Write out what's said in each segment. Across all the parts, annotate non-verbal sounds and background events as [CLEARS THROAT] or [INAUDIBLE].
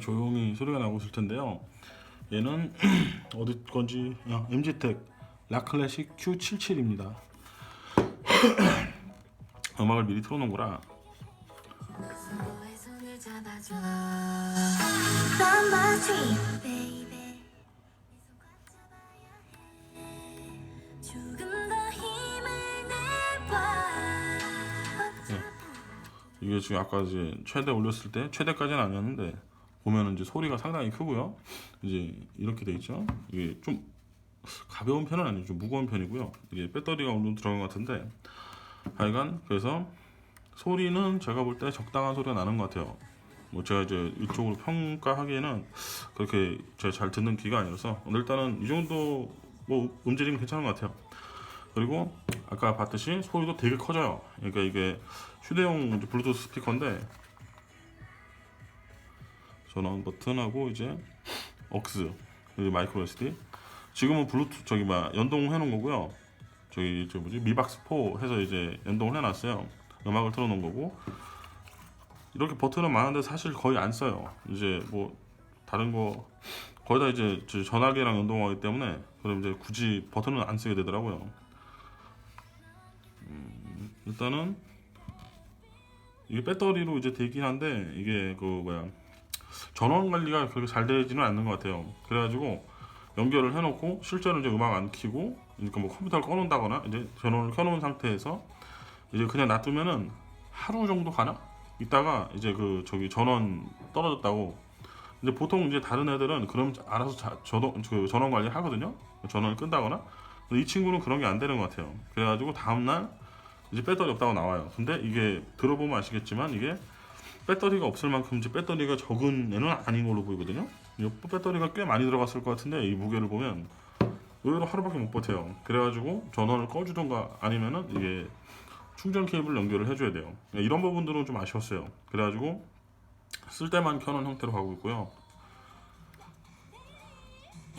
조용히 소리가 나고 있을 텐데요. 얘는 [CLEARS THROAT] 어디 건지 어, MG텍 라클래식 Q77입니다. [CLEARS THROAT] 음악을 미리 틀어놓은 거라 내봐 이게 지금 아까 이제 최대 올렸을 때 최대까지는 아니었는데 보면은 이제 소리가 상당히 크고요. 이제 이렇게 돼 있죠. 이게 좀 가벼운 편은 아니고 좀 무거운 편이고요. 이게 배터리가 어느 정도 들어간 것 같은데 하여간 그래서 소리는 제가 볼 때 적당한 소리가 나는 것 같아요. 뭐 제가 이제 이쪽으로 평가하기에는 그렇게 제가 잘 듣는 귀가 아니라서 일단은 이 정도 뭐 음질이면 괜찮은 것 같아요. 그리고 아까 봤듯이 소리도 되게 커져요. 그러니까 이게 휴대용 블루투스 스피커인데 전원 버튼하고 이제 억스 그리고 마이크로 SD 지금은 블루투스 저기 막 연동해 놓은 거고요. 저기 저 뭐지 미박스 4 해서 이제 연동을 해놨어요. 음악을 틀어놓은 거고 이렇게 버튼은 많은데 사실 거의 안 써요. 이제 뭐 다른 거 거의 다 이제 저 전화기랑 연동하기 때문에 그럼 이제 굳이 버튼은 안 쓰게 되더라고요. 음, 일단은 이게 배터리로 이제 되긴 한데 이게 그 뭐야 전원 관리가 그렇게 잘 되지는 않는 것 같아요. 그래가지고 연결을 해놓고 실제로 이제 음악 안 켜고 그러니까 뭐 컴퓨터를 꺼놓는다거나 이제 전원을 켜놓은 상태에서 이제 그냥 놔두면은 하루 정도 가나 있다가 이제 그 저기 전원 떨어졌다고 이제 보통 이제 다른 애들은 그럼 알아서 자, 저도, 그 전원 관리 하거든요. 전원을 끈다거나 이 친구는 그런 게 안 되는 것 같아요. 그래가지고 다음날 이제 배터리 없다고 나와요. 근데 이게 들어보면 아시겠지만 이게 배터리가 없을 만큼 이제 배터리가 적은 애는 아닌 걸로 보이거든요. 이 배터리가 꽤 많이 들어갔을 것 같은데 이 무게를 보면 의외로 하루밖에 못 버텨요. 그래가지고 전원을 꺼주던가 아니면은 이게 충전 케이블 연결을 해줘야 돼요. 이런 부분들은 좀 아쉬웠어요. 그래가지고 쓸 때만 켜놓은 형태로 가고 있고요.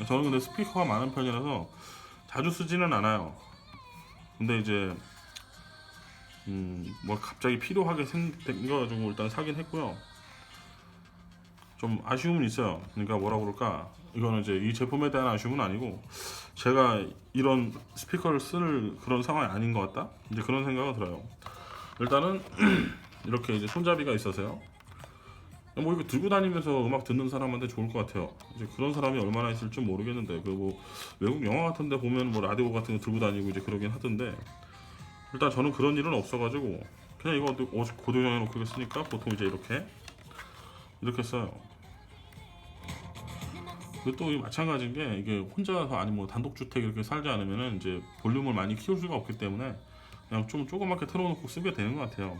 저는 근데 스피커가 많은 편이라서 자주 쓰지는 않아요. 근데 이제 음, 뭐 갑자기 필요하게 생겨가지고 일단 사긴 했고요. 좀 아쉬움은 있어요. 그러니까 뭐라 그럴까? 이거는 이제 이 제품에 대한 아쉬움은 아니고 제가 이런 스피커를 쓸 그런 상황이 아닌 것 같다. 이제 그런 생각은 들어요. 일단은 [CLEARS THROAT] 이렇게 이제 손잡이가 있어서요. 뭐 이거 들고 다니면서 음악 듣는 사람한테 좋을 것 같아요. 이제 그런 사람이 얼마나 있을지 모르겠는데 그뭐 외국 영화 같은데 보면 뭐 라디오 같은 거 들고 다니고 이제 그러긴 하던데 일단 저는 그런 일은 없어가지고 그냥 이거 어디 고도정해 놓고 쓰니까 보통 이제 이렇게 이렇게 써요. 그리고 또 마찬가지인 게 이게 혼자서 아니 뭐 단독 주택 이렇게 살지 않으면은 이제 볼륨을 많이 키울 수가 없기 때문에 그냥 좀 조그맣게 틀어놓고 쓰게 되는 것 같아요.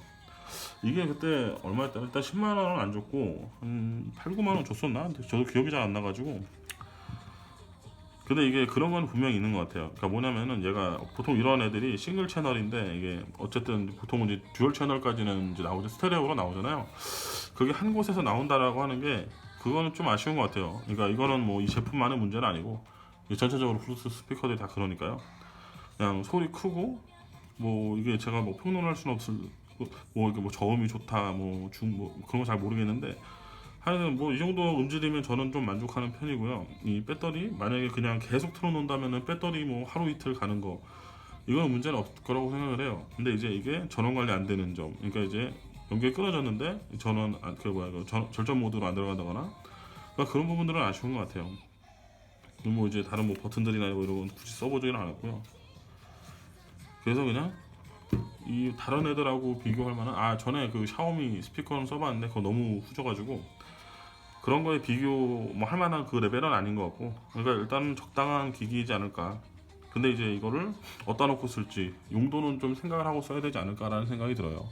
이게 그때 얼마였다? 일단 10만 원은 안 줬고 한 8, 9만 원 줬었나? 근데 저도 기억이 잘 안 나가지고 근데 이게 그런 건 분명히 있는 것 같아요. 그러니까 뭐냐면은 얘가 보통 이런 애들이 싱글 채널인데 이게 어쨌든 보통은 이제 듀얼 채널까지는 이제 나오죠. 스테레오로 나오잖아요. 그게 한 곳에서 나온다라고 하는 게 그거는 좀 아쉬운 것 같아요. 그러니까 이거는 뭐 이 제품만의 문제는 아니고 전체적으로 블루투스 스피커들이 다 그러니까요. 그냥 소리 크고 뭐 이게 제가 뭐 평론할 수는 없을 뭐 이게 뭐 저음이 좋다 뭐 중뭐 그런 거 잘 모르겠는데 하여튼 뭐 이 정도 음질이면 저는 좀 만족하는 편이고요. 이 배터리 만약에 그냥 계속 틀어놓는다면은 배터리 뭐 하루 이틀 가는 거 이건 문제는 없을 거라고 생각을 해요. 근데 이제 이게 전원 관리 안 되는 점, 그러니까 이제 연결이 끊어졌는데 전원 안- 그 뭐야 그 전- 절전 모드로 안 들어간다거나 그러니까 그런 부분들은 아쉬운 것 같아요. 뭐 이제 다른 뭐 버튼들이나 뭐 이런 건 굳이 써보지는 않았고요. 그래서 그냥 이 다른 애들하고 비교할 만한 아 전에 그 샤오미 스피커는 써봤는데 그거 너무 후져가지고 그런 거에 비교 뭐 할 만한 그 레벨은 아닌 것 같고 그러니까 일단은 적당한 기기이지 않을까. 근데 이제 이거를 어디다 놓고 쓸지 용도는 좀 생각을 하고 써야 되지 않을까라는 생각이 들어요